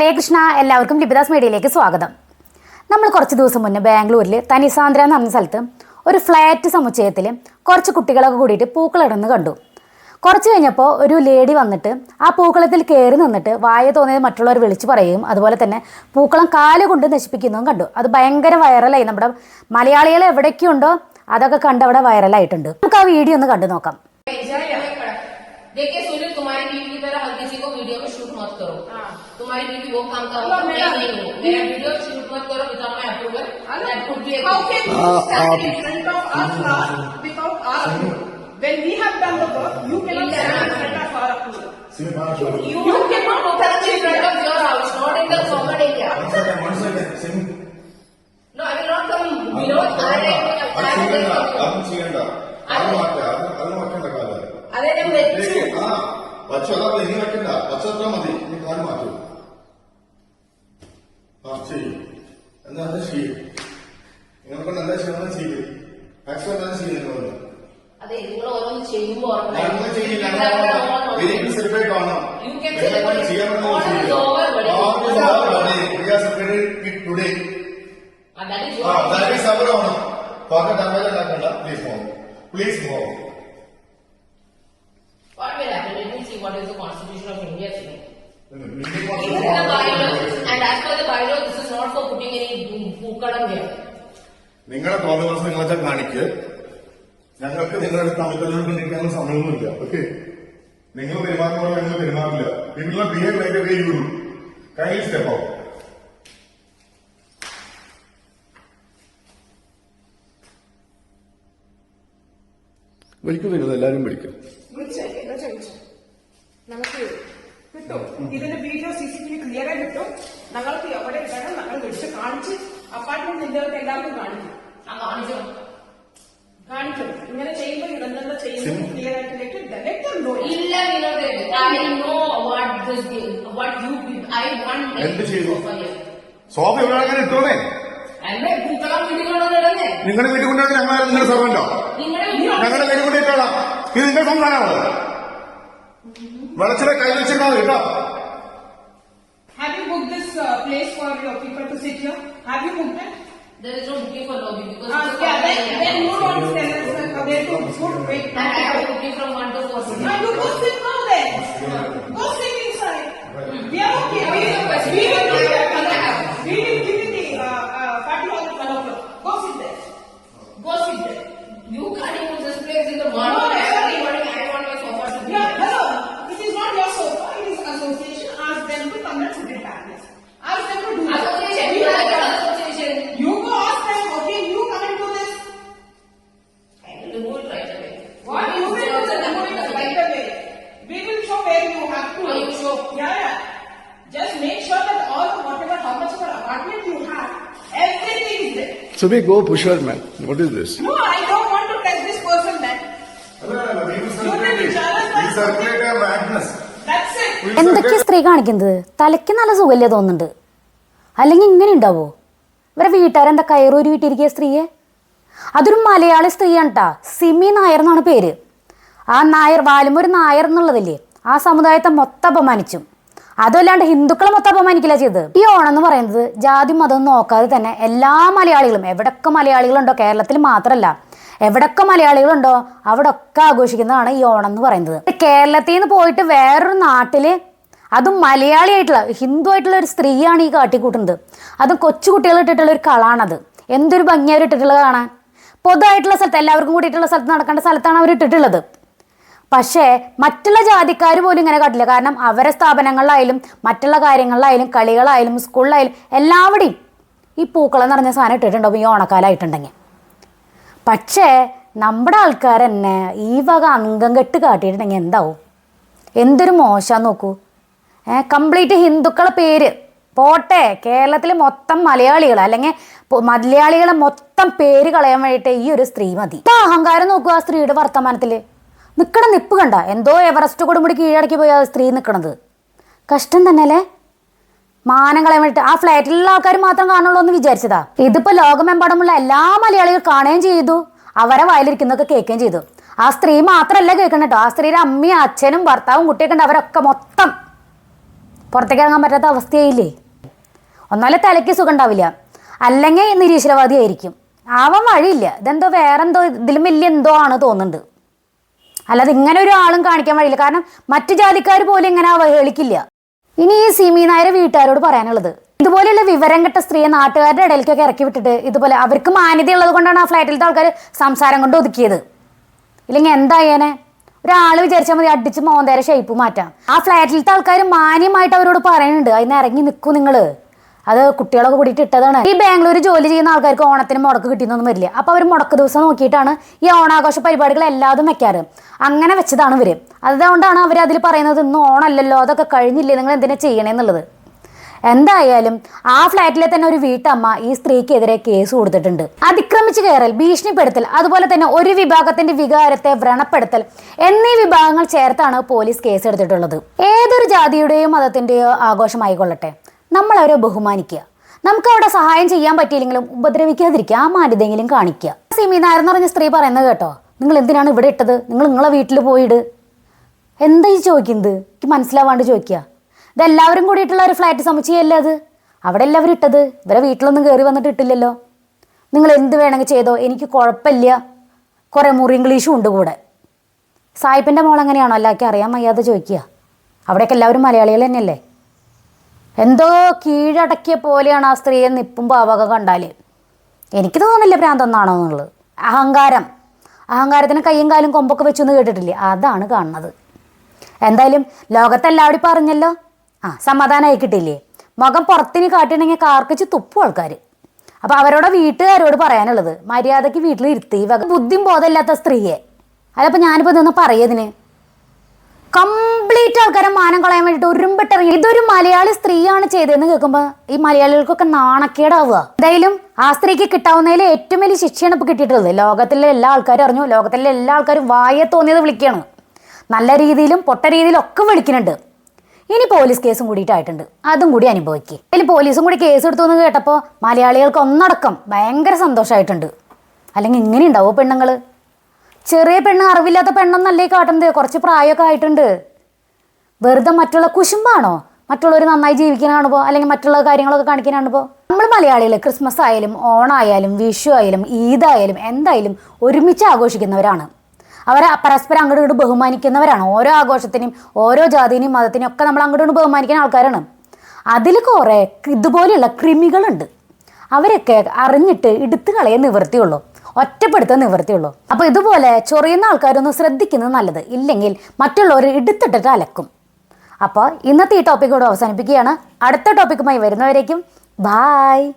ഹരേ കൃഷ്ണ എല്ലാവർക്കും ലിപിദാസ് മീഡിയയിലേക്ക് സ്വാഗതം നമ്മൾ കുറച്ച് ദിവസം മുന്നേ ബാംഗ്ലൂരിൽ തനിസാന്ദ്ര എന്ന് പറഞ്ഞ സ്ഥലത്ത് ഒരു ഫ്ലാറ്റ് സമുച്ചയത്തിൽ കുറച്ച് കുട്ടികളൊക്കെ കൂടിയിട്ട് പൂക്കളിടുന്ന് കണ്ടു കുറച്ച് കഴിഞ്ഞപ്പോൾ ഒരു ലേഡി വന്നിട്ട് ആ പൂക്കളത്തിൽ കയറി നിന്നിട്ട് വായ തോന്നിയത് മറ്റുള്ളവർ വിളിച്ചു പറയുകയും അതുപോലെ തന്നെ പൂക്കളം കാൽ കൊണ്ട് നശിപ്പിക്കുന്നതും കണ്ടു അത് ഭയങ്കര വൈറലായി നമ്മുടെ മലയാളികൾ എവിടേക്കുണ്ടോ അതൊക്കെ കണ്ട് അവിടെ വൈറലായിട്ടുണ്ട് നമുക്ക് ആ വീഡിയോ ഒന്ന് കണ്ടു നോക്കാം तुम्हारी बीवी वो काम कर नहीं नहीं नहीं मेरा वीडियो शूट मत करो without my approval that could be How can you stand in front of us now without our approval? When we have done the work, you cannot stand in front of our approval. you, you cannot touch in front of your house not ah your that is our own pocket damage ഉണ്ടാക്കണ്ട please move please move what will happen let me see what is the constitution of India saying നിങ്ങളുടെ തോന്നുന്ന നിങ്ങളെ കാണിക്ക്? ഞങ്ങൾക്ക് നിങ്ങളുടെ Tamil Nadu കൊണ്ടിരിക്കാനുള്ള സമയമൊന്നുമില്ല. Okay? നിങ്ങൾ പെരുമാറുമ്പോൾ ഞങ്ങൾ നിങ്ങൾ പെരുമാറില്ല നിങ്ങൾ behave like way you kind step out വിളിക്കും വരുന്നത് എല്ലാവരും വിളിക്കും? നമുക്ക് ഇതിന്റെ വീഡിയോ സി ക്ലിയർ ആയി കിട്ടും. ഞങ്ങൾക്ക് എവിടെ ഇടണം? ഞങ്ങൾ വിളിച്ച് കാണിച്ച് അപ്പാർട്ട്മെന്റ് നിന്റെ എല്ലാവർക്കും കാണിക്കും. ആ കാണിച്ചോ. കാണിക്കും. ഇങ്ങനെ ചെയ്യുമ്പോൾ ഇതെന്താ ഡയറക്റ്റ് ഉണ്ടോ ഇല്ല Vinod. I what this what you did. I want എന്ത് ചെയ്തു? സോഫ ഇവിടെ അങ്ങനെ ഇട്ടോന്നേ? എന്നെ പൂക്കളം വീട്ടിൽ കൊണ്ടുവന്നിടന്നേ നിങ്ങളുടെ വീട്ടിൽ കൊണ്ടുവന്ന് ഞങ്ങൾ നിങ്ങളുടെ സർവന്റോ നിങ്ങളുടെ ഞങ്ങളുടെ വീട്ടിൽ കൊണ്ടിട്ടോളാം ഇത് നിങ്ങളുടെ സംസാരമാണ് വെളച്ചിലെ കൈ വെച്ചിട്ടാണ് കേട്ടോ Have you booked this uh, place for your people to sit here? Have you booked it? There is no booking for lobby because Uh, it's a yeah, common then, area. then you don't tell us uh, where to put wait. I have booking from one to four. Now you go sit now then. Go sit inside. We are okay. We, we will is we go go pusher man what is this? No, I don't want to touch this person it. എന്തൊക്കെയാ സ്ത്രീ കാണിക്കുന്നത്? തലയ്ക്ക് നല്ല സുഖമില്ല തോന്നുന്നുണ്ട്. അല്ലെങ്കിൽ ഇങ്ങനെ ഉണ്ടാവോ? ഇവരെ വീട്ടുകാരെന്താ കയറൂരി വീട്ടിരിക്കുക സ്ത്രീയെ? അതൊരു മലയാളി സ്ത്രീയാണ് കേട്ടാ സിമി നായർ എന്നാണ് പേര്. ആ നായർ വാലും ഒരു നായർ എന്നുള്ളതില്ലേ? ആ സമുദായത്തെ മൊത്തം അപമാനിച്ചു. അതല്ലാണ്ട് ഹിന്ദുക്കളെ മൊത്തം അപമാനിക്കില്ല ചെയ്തത്. ഈ ഓണം എന്ന് പറയുന്നത് ജാതി മതം നോക്കാതെ തന്നെ എല്ലാ മലയാളികളും എവിടൊക്കെ മലയാളികളുണ്ടോ കേരളത്തിൽ മാത്രമല്ല എവിടൊക്കെ മലയാളികളുണ്ടോ അവിടെ ഒക്കെ ആഘോഷിക്കുന്നതാണ് ഈ ഓണം എന്ന് പറയുന്നത്. കേരളത്തിൽ നിന്ന് പോയിട്ട് വേറൊരു നാട്ടിൽ അതും മലയാളിയായിട്ടുള്ള ഹിന്ദു ആയിട്ടുള്ള ഒരു സ്ത്രീയാണ് ഈ കാട്ടിക്കൂട്ടുന്നത്. അതും കൊച്ചുകുട്ടികൾ ഇട്ടിട്ടുള്ള ഒരു കളാണത്. എന്തൊരു ഭംഗിയാ അവർ പൊതുവായിട്ടുള്ള സ്ഥലത്ത് എല്ലാവർക്കും കൂടിയിട്ടുള്ള സ്ഥലത്ത് നടക്കേണ്ട സ്ഥലത്താണ് അവർ ഇട്ടിട്ടുള്ളത് പക്ഷേ മറ്റുള്ള ജാതിക്കാർ പോലും ഇങ്ങനെ കാട്ടില്ല. കാരണം അവരെ സ്ഥാപനങ്ങളിലായാലും മറ്റുള്ള കാര്യങ്ങളിലായാലും കളികളായാലും സ്കൂളിലായാലും എല്ലാവിടെയും ഈ പൂക്കളം നിറഞ്ഞ സാധനം ഇട്ടിട്ടുണ്ടാവും ഈ ഓണക്കാലമായിട്ടുണ്ടെങ്കിൽ പക്ഷേ നമ്മുടെ ആൾക്കാർ തന്നെ ഈ വക അംഗം കെട്ട് കാട്ടിയിട്ടുണ്ടെങ്കിൽ എന്താവും? എന്തൊരു മോശം നോക്കൂ. കംപ്ലീറ്റ് ഹിന്ദുക്കളെ പേര്. പോട്ടെ കേരളത്തിലെ മൊത്തം മലയാളികൾ അല്ലെങ്കിൽ മലയാളികളെ മൊത്തം പേര് കളയാൻ വേണ്ടിയിട്ട് ഈ ഒരു സ്ത്രീ മതി. അഹങ്കാരം നോക്കുക ആ സ്ത്രീയുടെ വർത്തമാനത്തിൽ നിക്കണ നിപ്പ് കണ്ട. എന്തോ എവറസ്റ്റ് കൊടുമുടി കീഴടക്കി പോയി ആ സ്ത്രീ നിൽക്കണത് കഷ്ടം തന്നെ അല്ലേ മാനം കളയാൻ വേണ്ടിട്ട്. ആ ഫ്ലാറ്റിലുള്ള ആൾക്കാർ മാത്രം കാണുള്ളൂ എന്ന് വിചാരിച്ചതാ. ഇതിപ്പോ ലോകമെമ്പാടുമുള്ള എല്ലാ മലയാളികൾ കാണുകയും ചെയ്തു. അവരെ വയലിരിക്കുന്നൊക്കെ കേൾക്കുകയും ചെയ്തു. ആ സ്ത്രീ മാത്രമല്ല കേൾക്കണം കേട്ടോ. ആ സ്ത്രീയുടെ അമ്മയും അച്ഛനും ഭർത്താവും കുട്ടിയൊക്കെ ഉണ്ട്. അവരൊക്കെ മൊത്തം പുറത്തേക്ക് ഇറങ്ങാൻ പറ്റാത്ത അവസ്ഥയായില്ലേ? ഒന്നാലെ തലയ്ക്ക് സുഖം ഉണ്ടാവില്ല. അല്ലെങ്കിൽ നിരീശ്വരവാദിയായിരിക്കും. ആവാൻ വഴിയില്ല. ഇതെന്തോ വേറെന്തോ ഇതിലും വലിയ എന്തോ ആണ് തോന്നുന്നുണ്ട്. അല്ലാതെ ഇങ്ങനെ ഒരു ആളും കാണിക്കാൻ വഴിയില്ല. കാരണം മറ്റു ജാതിക്കാർ പോലും ഇങ്ങനെ അവഹേളിക്കില്ല. ഇനി ഈ സിമി നായരെ വീട്ടുകാരോട് പറയാനുള്ളത്. ഇതുപോലെയുള്ള വിവരം കെട്ട സ്ത്രീയെ നാട്ടുകാരുടെ ഇടയിലേക്കൊക്കെ ഇറക്കി വിട്ടിട്ട് ഇതുപോലെ അവർക്ക് മാന്യതയുള്ളത് കൊണ്ടാണ് ആ ഫ്ലാറ്റിലത്തെ ആൾക്കാർ സംസാരം കൊണ്ട് ഒതുക്കിയത്. ഇല്ലെങ്കിൽ എന്തായേനെ? ഒരാൾ വിചാരിച്ചാൽ മതി അടിച്ച് മോന്തേരെ ഷേപ്പ് മാറ്റാം. ആ ഫ്ലാറ്റിലത്തെ ആൾക്കാർ മാന്യമായിട്ട് അവരോട് പറയുന്നുണ്ട്. അതിന് ഇറങ്ങി നിൽക്കൂ നിങ്ങൾ അത് കുട്ടികളൊക്കെ കൂടിയിട്ട് ഇട്ടതാണ്. ഈ ബാംഗ്ലൂർ ജോലി ചെയ്യുന്ന ആൾക്കാർക്ക് ഓണത്തിന് മുടക്ക് കിട്ടിയെന്നൊന്നും വരില്ല. അപ്പോൾ അവർ മുടക്ക് ദിവസം നോക്കിയിട്ടാണ് ഈ ഓണാഘോഷ പരിപാടികൾ എല്ലാതും വെക്കാറ്. അങ്ങനെ വെച്ചതാണ് ഇവർ അതുകൊണ്ടാണ് അവർ അതിൽ പറയുന്നത് ഇന്ന് ഓണമല്ലല്ലോ അതൊക്കെ കഴിഞ്ഞില്ലേ നിങ്ങൾ എന്തിനാ ചെയ്യണേന്നുള്ളത് എന്തായാലും ആ ഫ്ലാറ്റിലെ തന്നെ ഒരു വീട്ടമ്മ ഈ സ്ത്രീക്കെതിരെ കേസ് കൊടുത്തിട്ടുണ്ട്. അതിക്രമിച്ച് കയറൽ ഭീഷണിപ്പെടുത്തൽ അതുപോലെ തന്നെ ഒരു വിഭാഗത്തിന്റെ വികാരത്തെ വ്രണപ്പെടുത്തൽ എന്നീ വിഭാഗങ്ങൾ ചേർത്താണ് പോലീസ് കേസ് എടുത്തിട്ടുള്ളത് ഏതൊരു ജാതിയുടെയോ മതത്തിന്റെയോ ആഘോഷമായിക്കൊള്ളട്ടെ. നമ്മൾ അവരെ ബഹുമാനിക്കുക. നമുക്ക് അവിടെ സഹായം ചെയ്യാൻ പറ്റിയില്ലെങ്കിലും ഉപദ്രവിക്കാതിരിക്കുക ആ മാന്യതെങ്കിലും കാണിക്കുക. സിമി പറഞ്ഞ സ്ത്രീ പറയുന്നത് കേട്ടോ നിങ്ങൾ എന്തിനാണ് ഇവിടെ ഇട്ടത്? നിങ്ങൾ നിങ്ങളെ വീട്ടിൽ പോയിട്. എന്താ ഈ ചോദിക്കുന്നത്? എനിക്ക് മനസ്സിലാവാണ്ട് ചോദിക്കുക. ഇതെല്ലാവരും കൂടിയിട്ടുള്ള ഒരു ഫ്ലാറ്റ് സമുച്ചയല്ലേ അത്? അവിടെ എല്ലാവരും ഇട്ടത്? ഇവരെ വീട്ടിലൊന്നും കയറി വന്നിട്ട് ഇട്ടില്ലല്ലോ. നിങ്ങൾ എന്ത് വേണമെങ്കിൽ ചെയ്തോ? എനിക്ക് കുഴപ്പമില്ല. കുറേ മുറി ഇംഗ്ലീഷും ഉണ്ട് കൂടെ. സായിപ്പിന്റെ മോൾ എങ്ങനെയാണോ? എല്ലാവർക്കും അറിയാൻ വയ്യാതെ ചോദിക്കുക. അവിടെയൊക്കെ എല്ലാവരും മലയാളികൾ തന്നെയല്ലേ? എന്തോ കീഴടക്കിയ പോലെയാണ് ആ സ്ത്രീയെ നിപ്പും പാവക കണ്ടാൽ എനിക്ക് തോന്നുന്നില്ല ഭ്രാന്തെന്നാണോ എന്നുള്ളത്. അഹങ്കാരം. അഹങ്കാരത്തിന് കയ്യും കാലും കൊമ്പൊക്കെ വെച്ചു എന്ന് കേട്ടിട്ടില്ലേ? അതാണ് കാണുന്നത്. എന്തായാലും ലോകത്തെല്ലാവരും പറഞ്ഞല്ലോ. ആ സമാധാനമായി കിട്ടിയില്ലേ? മുഖം പുറത്തിന് കാട്ടിണെങ്കിൽ കാർക്കിച്ച് തുപ്പും ആൾക്കാർ അപ്പോൾ അവരോട് വീട്ടുകാരോട് പറയാനുള്ളത് മര്യാദയ്ക്ക് വീട്ടിൽ ഇരുത്തി വക ബുദ്ധിം ബോധമില്ലാത്ത സ്ത്രീയെ. അതപ്പോൾ ഞാനിപ്പോൾ ഇതൊന്ന് പറയതിന് കംപ്ലീറ്റ് ആൾക്കാരെ മാനം കളയാൻ വേണ്ടിട്ട് ഒരുമ്പിട്ടിറങ്ങി. ഇതൊരു മലയാളി സ്ത്രീയാണ് ചെയ്തതെന്ന് കേൾക്കുമ്പോൾ ഈ മലയാളികൾക്കൊക്കെ നാണക്കേടാവുക. എന്തായാലും ആ സ്ത്രീക്ക് കിട്ടാവുന്നതിൽ ഏറ്റവും വലിയ ശിക്ഷയാണ് ഇപ്പോൾ കിട്ടിയിട്ടുള്ളത്. ലോകത്തിലെ എല്ലാ ആൾക്കാരും അറിഞ്ഞു. ലോകത്തിലെ എല്ലാ ആൾക്കാരും വായെ തോന്നിയത് വിളിക്കുകയാണ്. നല്ല രീതിയിലും പൊട്ട രീതിയിലും ഒക്കെ വിളിക്കുന്നുണ്ട്. ഇനി പോലീസ് കേസും കൂടിയിട്ടായിട്ടുണ്ട് അതും കൂടി അനുഭവിക്കുക അതിൽ പോലീസും കൂടി കേസ് എടുത്തു എന്ന് കേട്ടപ്പോൾ മലയാളികൾക്ക് ഒന്നടക്കം ഭയങ്കര സന്തോഷമായിട്ടുണ്ട്. അല്ലെങ്കിൽ ഇങ്ങനെ ഉണ്ടാവോ പെണ്ണുങ്ങൾ ചെറിയ പെണ്ണ് അറിവില്ലാത്ത പെണ്ണെന്നല്ലേ കാട്ടുന്നത്? കുറച്ച് പ്രായമൊക്കെ ആയിട്ടുണ്ട്. വെറുതെ മറ്റുള്ള കുശുമ്പാണോ? മറ്റുള്ളവർ നന്നായി ജീവിക്കാനാണോ കാണുമ്പോൾ അല്ലെങ്കിൽ മറ്റുള്ള കാര്യങ്ങളൊക്കെ കാണിക്കാനാണോ കാണുമ്പോൾ നമ്മൾ മലയാളികൾ ക്രിസ്മസ് ആയാലും ഓണായാലും വിഷു ആയാലും ഈദായാലും എന്തായാലും ഒരുമിച്ച് ആഘോഷിക്കുന്നവരാണ്. അവരെ പരസ്പരം അങ്ങോട്ട് ഇങ്ങോട്ട് ബഹുമാനിക്കുന്നവരാണ്. ഓരോ ആഘോഷത്തിനും ഓരോ ജാതിനെയും മതത്തിനും ഒക്കെ നമ്മൾ അങ്ങോട്ട് ഇങ്ങോട്ട് ബഹുമാനിക്കുന്ന ആൾക്കാരാണ്. അതിൽ കുറേ ഇതുപോലെയുള്ള കൃമികളുണ്ട്. അവരൊക്കെ അറിഞ്ഞിട്ട് എടുത്തു കളയാൻ നിവൃത്തിയുള്ളൂ. ഒറ്റപ്പെടുത്താൻ നിവൃത്തിയുള്ളൂ അപ്പോൾ ഇതുപോലെ ചൊറിയുന്ന ആൾക്കാരൊന്നും ശ്രദ്ധിക്കുന്നത് നല്ലത്. ഇല്ലെങ്കിൽ മറ്റുള്ളവർ എടുത്തിട്ടിട്ട് അലക്കും. അപ്പോൾ ഇന്നത്തെ ഈ ടോപ്പിക്കോട് അവസാനിപ്പിക്കുകയാണ്. അടുത്ത ടോപ്പിക്കുമായി വരുന്നവരേക്കും ബായ്